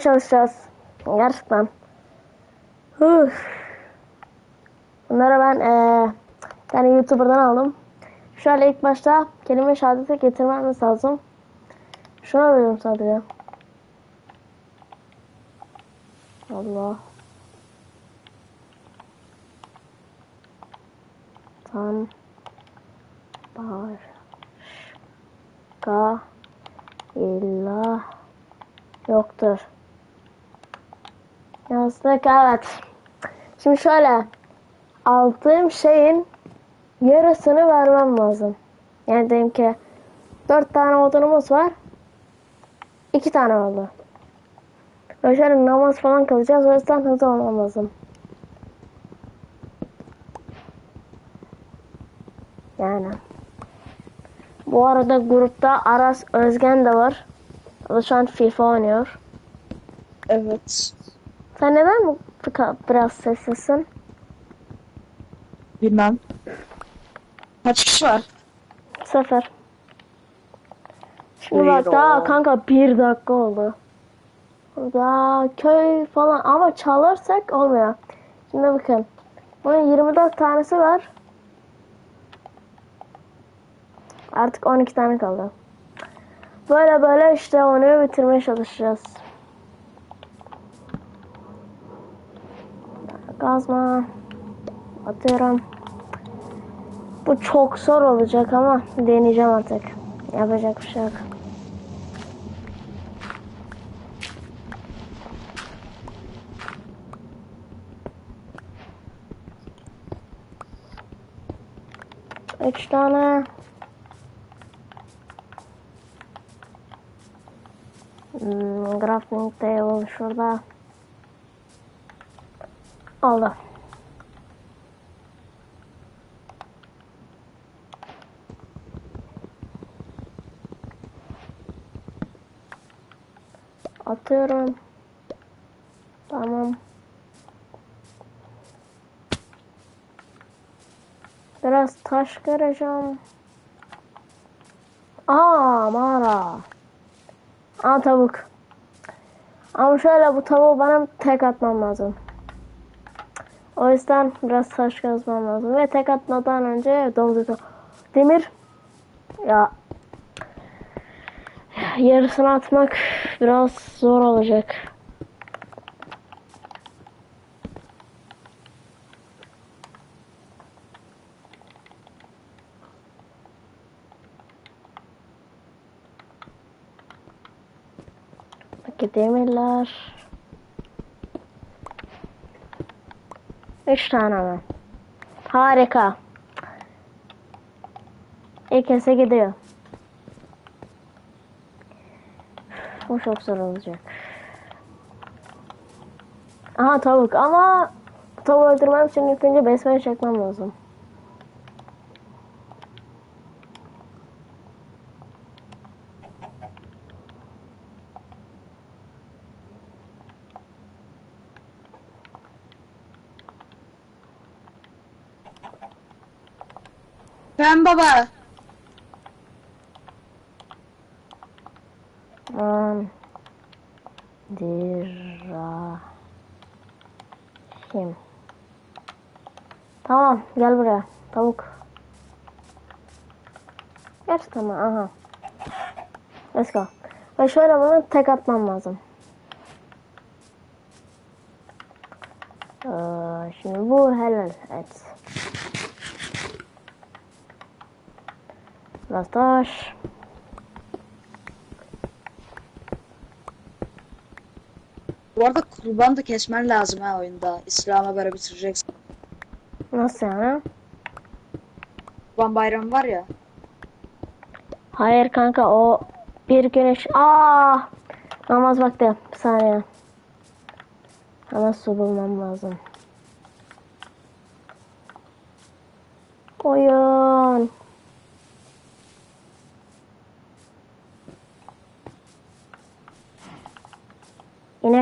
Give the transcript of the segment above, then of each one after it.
çalışacağız. Gerçekten. Üf. Bunları ben eee bir YouTuber'dan aldım. Şöyle ilk başta kelime şehadeti getirmemiz lazım. Şuna veriyorum sadece. Allah. Tam başka ilah yoktur. Yazdık evet. Şimdi şöyle aldığım şeyin yarısını vermem lazım. Yani diyelim ki dört tane odunumuz var. iki tane oldu. Böyle şöyle namaz falan kılacağız. O yüzden hızlı olmam lazım. Yani. Bu arada grupta Aras Özgen de var. O da şu an FIFA oynuyor. Evet. Sen neden bu biraz sessizsin? Bilmem. Kaç kişi var? Sıfır. Şimdi bak daha kanka bir dakika oldu. Daha köy falan ama çalarsak olmuyor. Şimdi bakın. Bunun 24 tanesi var. Artık 12 tane kaldı. Böyle böyle işte onu bitirmeye çalışacağız. Gazma. Atıyorum. Bu çok zor olacak ama deneyeceğim artık. Yapacak bir şey yok. Üç tane. Hmm, crafting table şurada. Oldu. Atıyorum. Tamam. Biraz taş kıracağım. Aa mağara. Aa tavuk. Ama şöyle bu tavuğu bana tek atmam lazım. O yüzden biraz taş kazmam lazım. Ve tek atmadan önce doldu. Demir. Ya yarısını atmak biraz zor olacak. Demirler. Üç tane mi? Harika. İlk kese gidiyor. Bu çok zor olacak. Aha tavuk ama tavuğu öldürmem için ilk önce besmele çekmem lazım. Ben baba. Man dira Kim? Tamam gel buraya tavuk. Geç tamam aha. Let's go. Ve şöyle bunu tek atmam lazım. Ee, şimdi bu helal et. Biraz taş. Bu arada kurban da kesmen lazım ha oyunda. İslam'a göre bitireceksin. Nasıl yani? Kurban bayramı var ya. Hayır kanka o bir güneş. Aa! Namaz vakti. Bir saniye. Hemen su bulmam lazım. Oyun.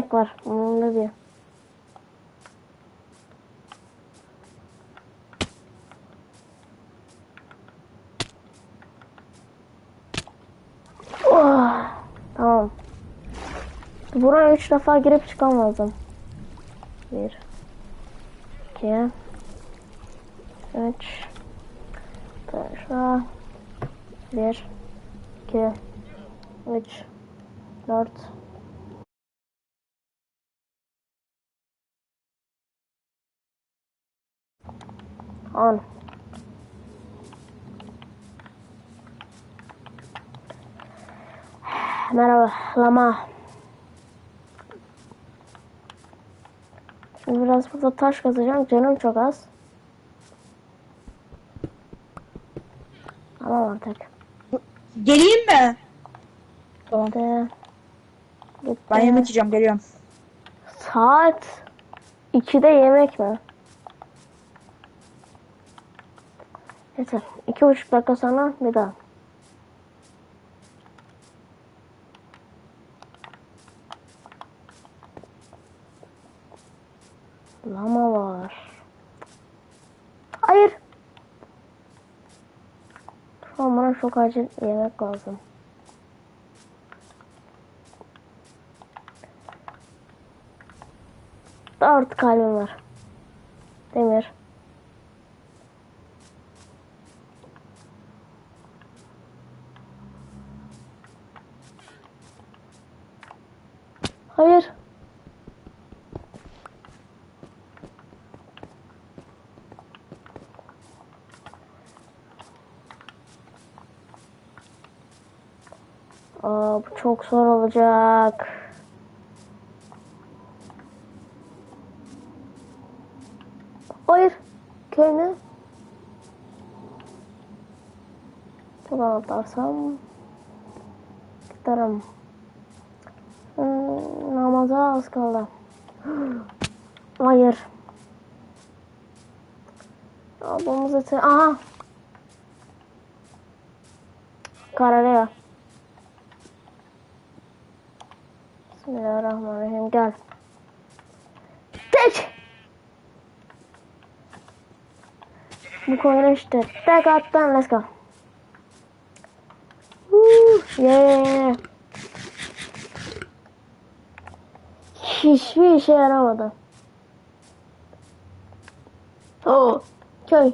İnek var. Umurumda değil. Oh, tamam. Buraya üç defa girip çıkamazdım. Bir. iki, Üç. Şuraya. Bir. iki, Üç. Dört. On. Merhaba, lama. Şimdi biraz burada taş kazacağım. Canım çok az. Tamam artık. Geleyim mi? Tamam. Gitti. Gitti. Ben yemek yiyeceğim geliyorum. Saat 2'de yemek mi? Yeter. İki buçuk dakika sonra bir daha. Lama var. Hayır. Şu an bana çok acil yemek lazım. Dört kalbim var. Demir. Hayır. Aa, bu çok zor olacak. Hayır. Köy mü? Buradan atlarsam giderim. Hmm, namaza az kaldı. Hayır. Ablamız eti. Aha. Kararıyor. Gel. Tek. Bu koyunu işte. Tek attan let's go. Woo, yeah. Hiçbir işe yaramadı. Oh, köy.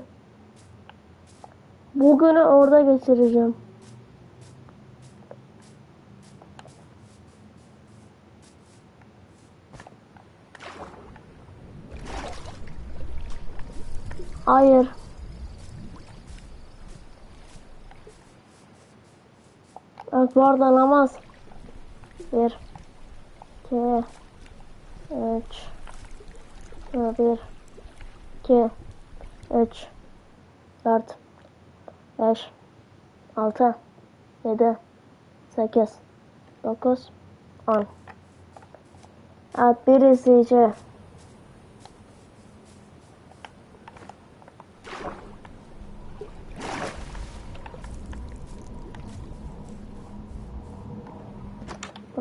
Bugünü orada geçireceğim. Hayır. Evet bu arada namaz. Bir. iki, Üç. Bir. iki, Üç. Dört. Beş. Altı. Yedi. Sekiz. Dokuz. On. Evet bir izleyici.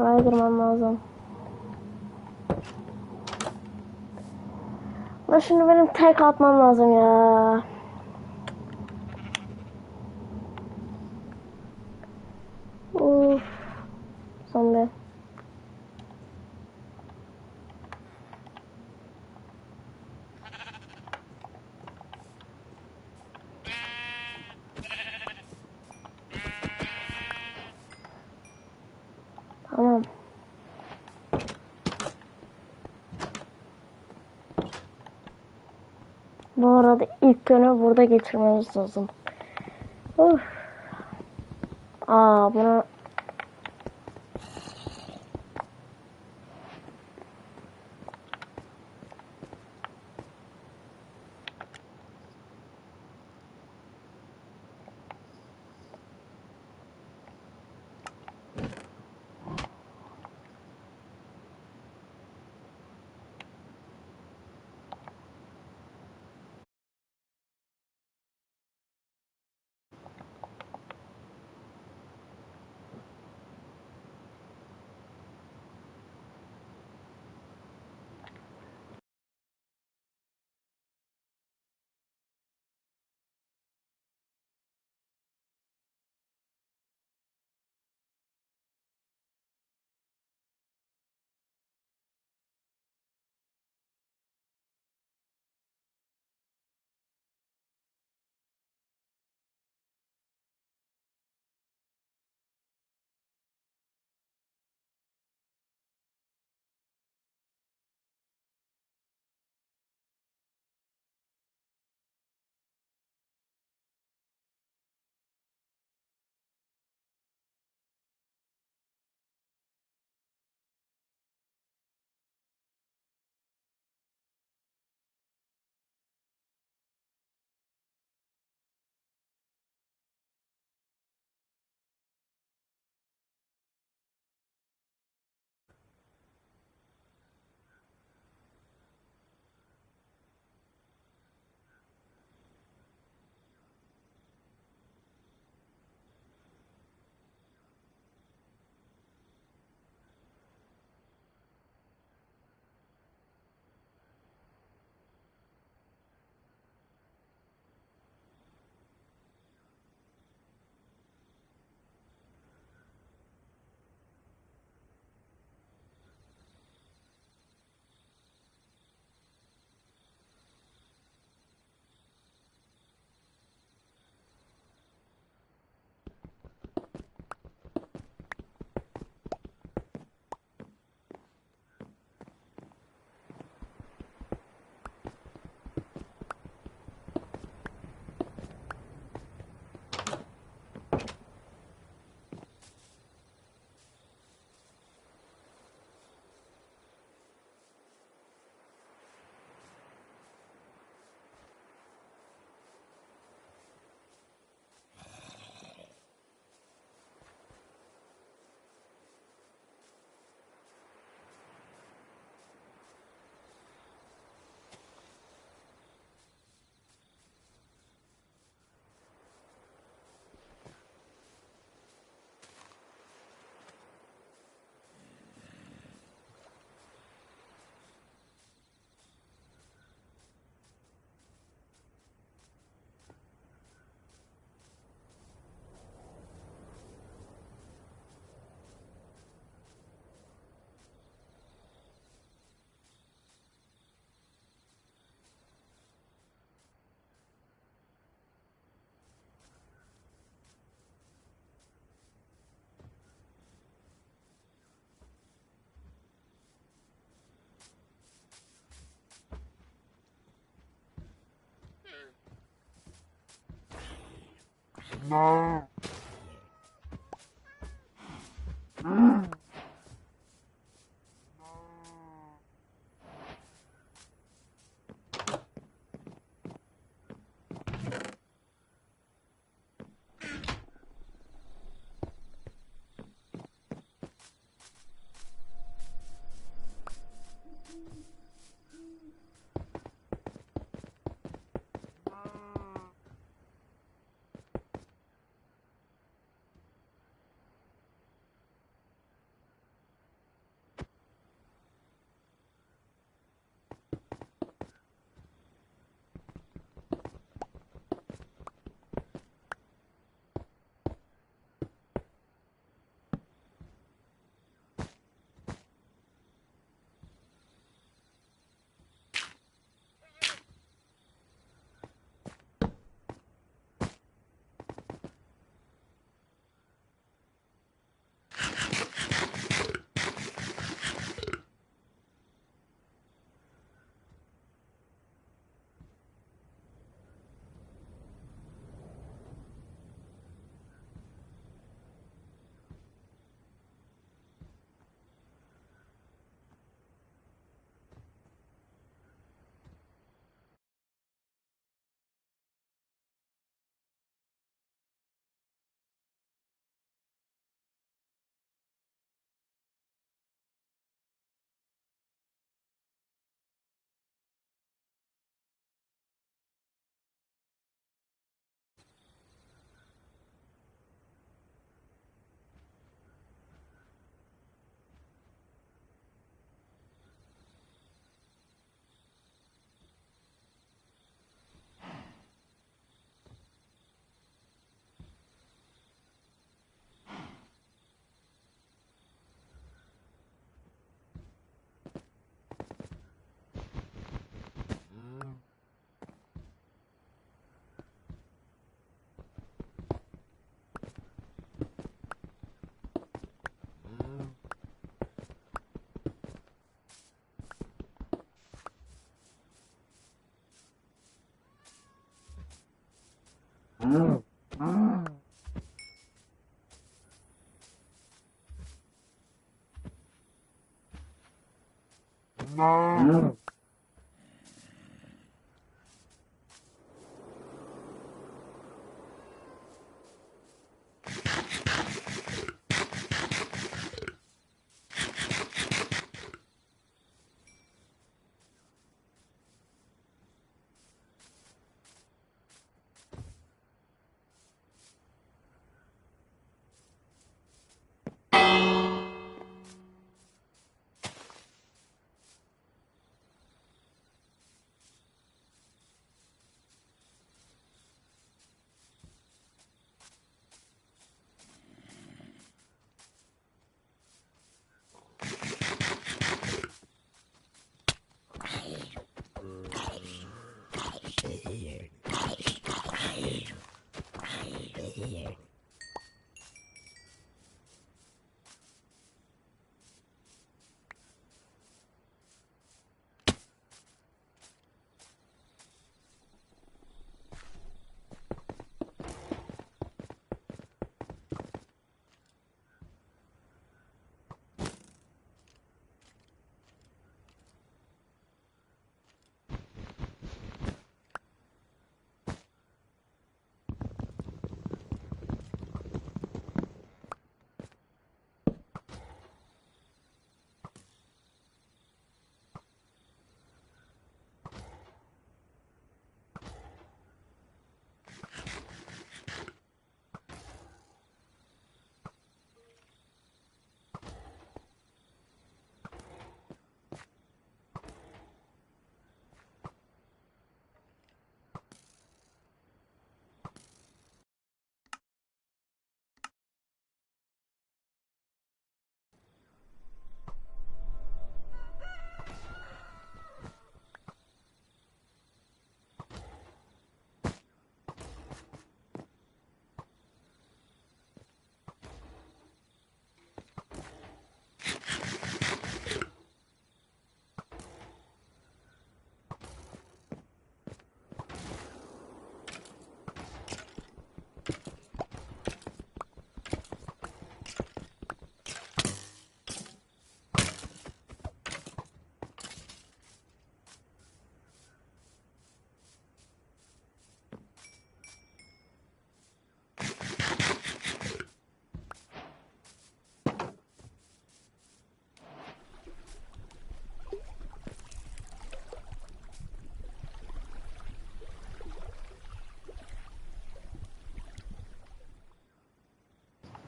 Buraya girmem lazım. Ama şimdi benim tek atmam lazım ya. Uf. Zombi. Tamam. Bu günü burada geçirmemiz lazım. Uf. Aa bunu no. No.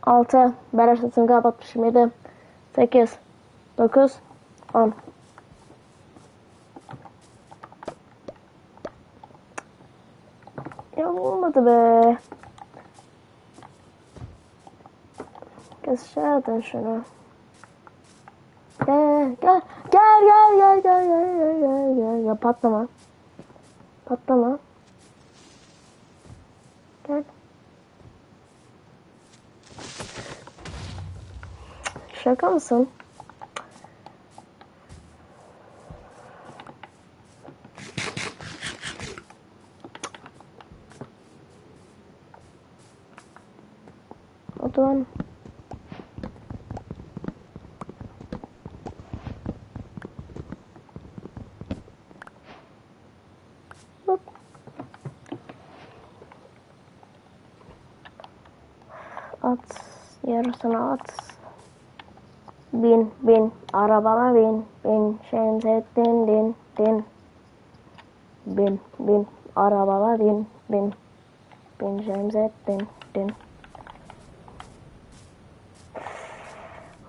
6. Beraber sesini kapatmışım. 7. 8. 9. 10. Ya olmadı be. Aşağıdan şunu. Gel gel gel gel gel gel gel gel gel ya patlama. Patlama. here comes some. Hold on. Odds, Bin bin. Arabama bin. Bin. Şemsettin din din. Bin bin. Arabama bin. Bin. Bin Şemsettin din.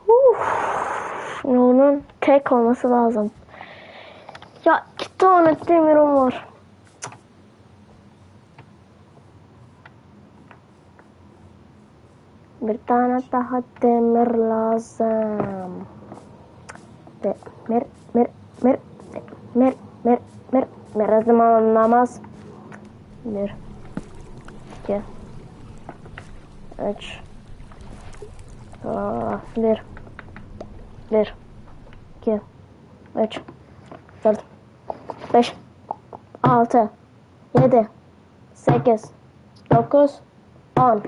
Uf. Onun tek olması lazım. Ya iki tane demirim var. Bir tane daha demir lazım. Demir, mir, mir, mir, mir, mir, zaman namaz. Bir, iki, üç, Aa, bir, bir, iki, üç, dört, beş, altı, yedi, sekiz, dokuz, on.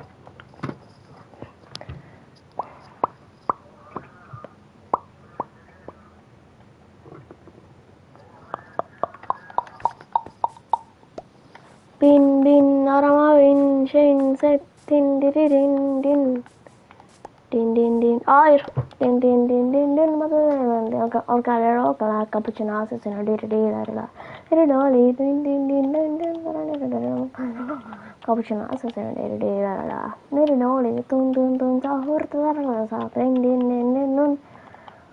Din din din din. Din din din. Hayır. Din din din din din. Orgalar orgalar kapıçın ağzısına dirilerler. Diriloli din din din din din. Kapıçın ağzısına dirilerler. Diriloli tun tun tun sahur tuzarlar. Din din din din din.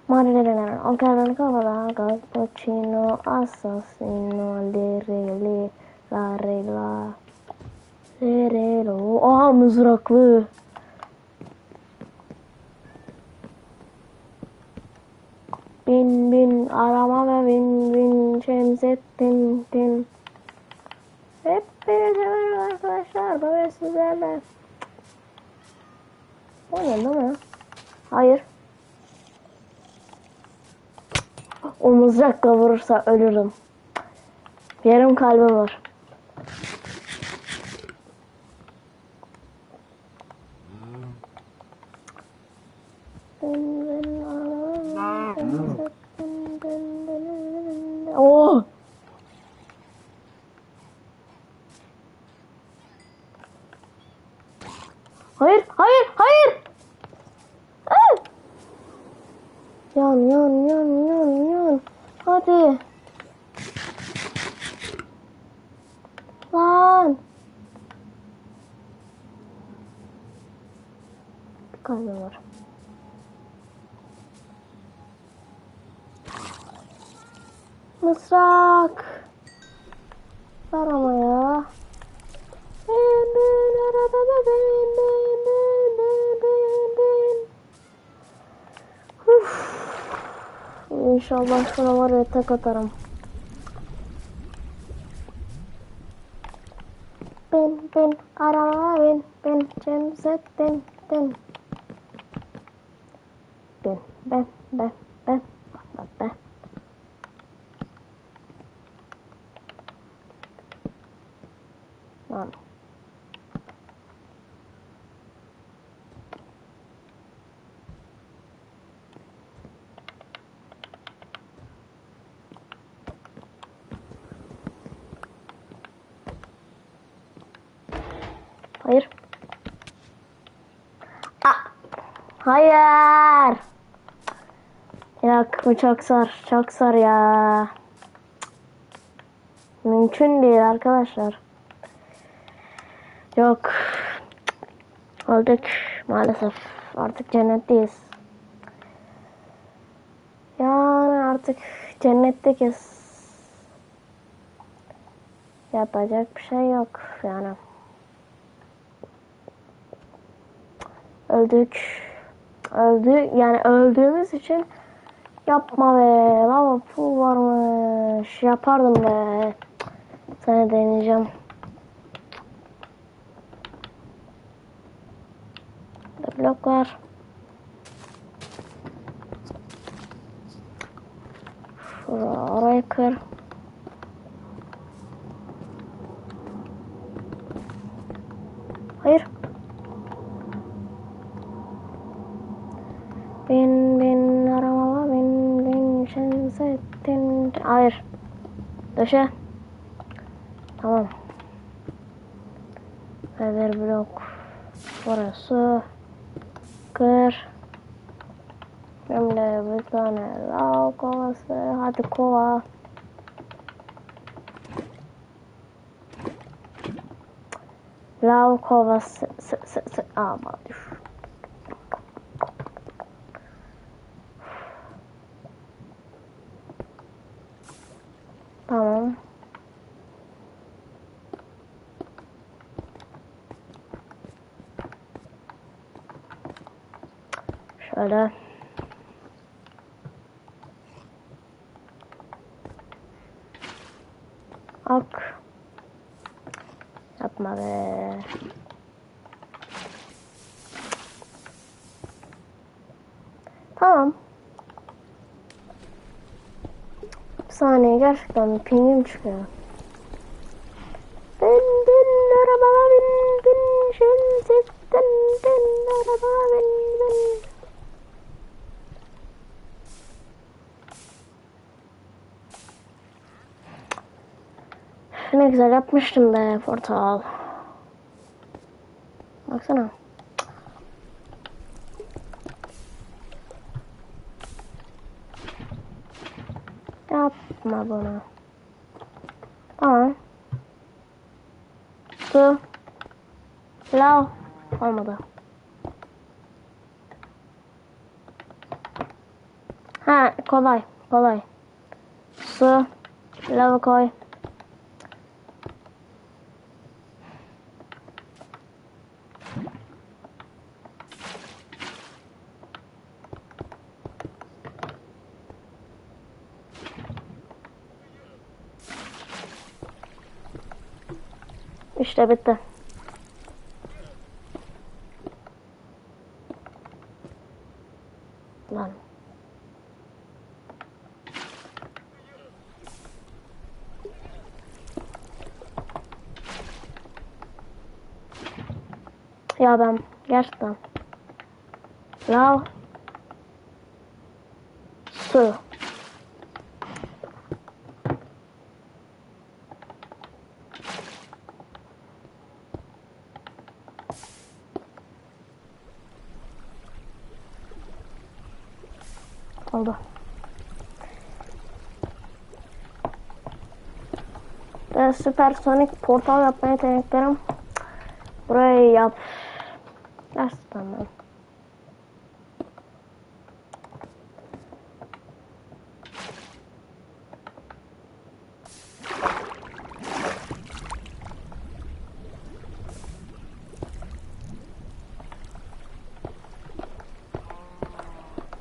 Morirerer orgalar kapılar kapıçın ağzısına dirilerler. Serelo. Aha mızraklı. Bin bin arama ve bin bin Şemsettin din. Hepinize merhaba arkadaşlar. Böyle sizlerle. O ne değil? Hayır. O mızrakla vurursa ölürüm. Yarım kalbim var. Oh! Hayır, hayır, hayır! Ah! Yan, yan, yan, yan, yan. Hadi. Lan. Bir kalbim var. Mısrak. Ver ama ya. Bin, bin, arabama bin, bin, bin, bin, bin, bin. Uf. İnşallah sana var ya tek atarım. Bin, bin, arabama bin, bin, Cemsettin, bin. Bin, ben, ben, ben, ben, ben. Lan. Hayır. Yok bu çok zor. Çok zor ya. Mümkün değil arkadaşlar. Yok. Öldük. maalesef artık cennetteyiz. Yani artık cennettekiz. Yapacak bir şey yok yani. Öldük. Öldü yani öldüğümüz için yapma be. Lava pool varmış. Yapardım be. Sana deneyeceğim. Blok var. Şuraya orayı kır. Hayır. Bin bin arabama bin bin şemsettin. Hayır. Döşe. Tamam. Ver blok. Burası. Kır. Şimdi bir tane lav kovası. Hadi kova. Lav kovası. S s s ama düş. Tamam. Şöyle. Ak. Yapma be. Tamam. Bir saniye gerçekten pingim çıkıyor. Bin bin arabama bin bin şemsettin bin arabama bin bin. Ne güzel yapmıştım be portal. Baksana. Yapma bunu. Tamam. Su. Lav. Olmadı. Ha kolay. Kolay. Su. Lava koy. İşte bitti. Lan. Ya ben gerçekten. Lav. Su. Oldu. Ve süpersonik portal yapmaya yeteneklerim. Burayı yap. Gerçekten ben.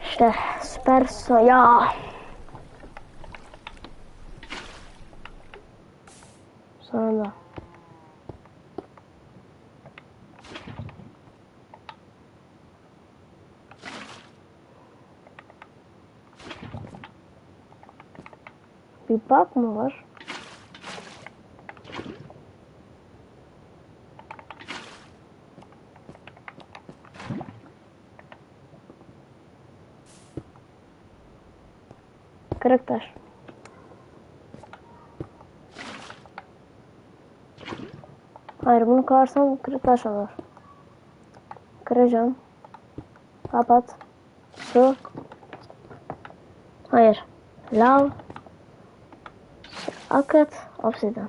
İşte süper so ya. Sonunda. Bir bug mı var? Kırık taş. Hayır bunu kırarsam kırık taş olur. Kıracağım. Kapat. Su. Hayır. Lav. Akıt. Obsidian.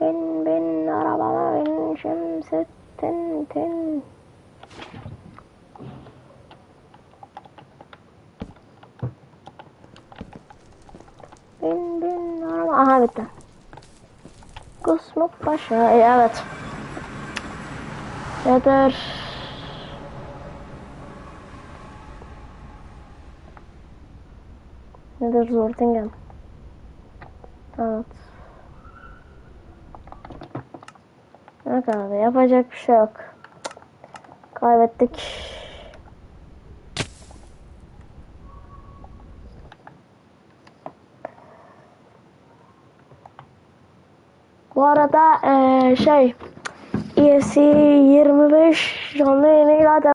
Bin bin arabama bin şemsettin. Tin tin. Bin bin araba. Aha bitti. Kusmuk Paşa. E, evet. Nedir? Nedir Zortingen? Evet. Ne kadar yapacak bir şey yok. Kaybettik. Bu arada eee, şey ESC 25 canlı yayınıyla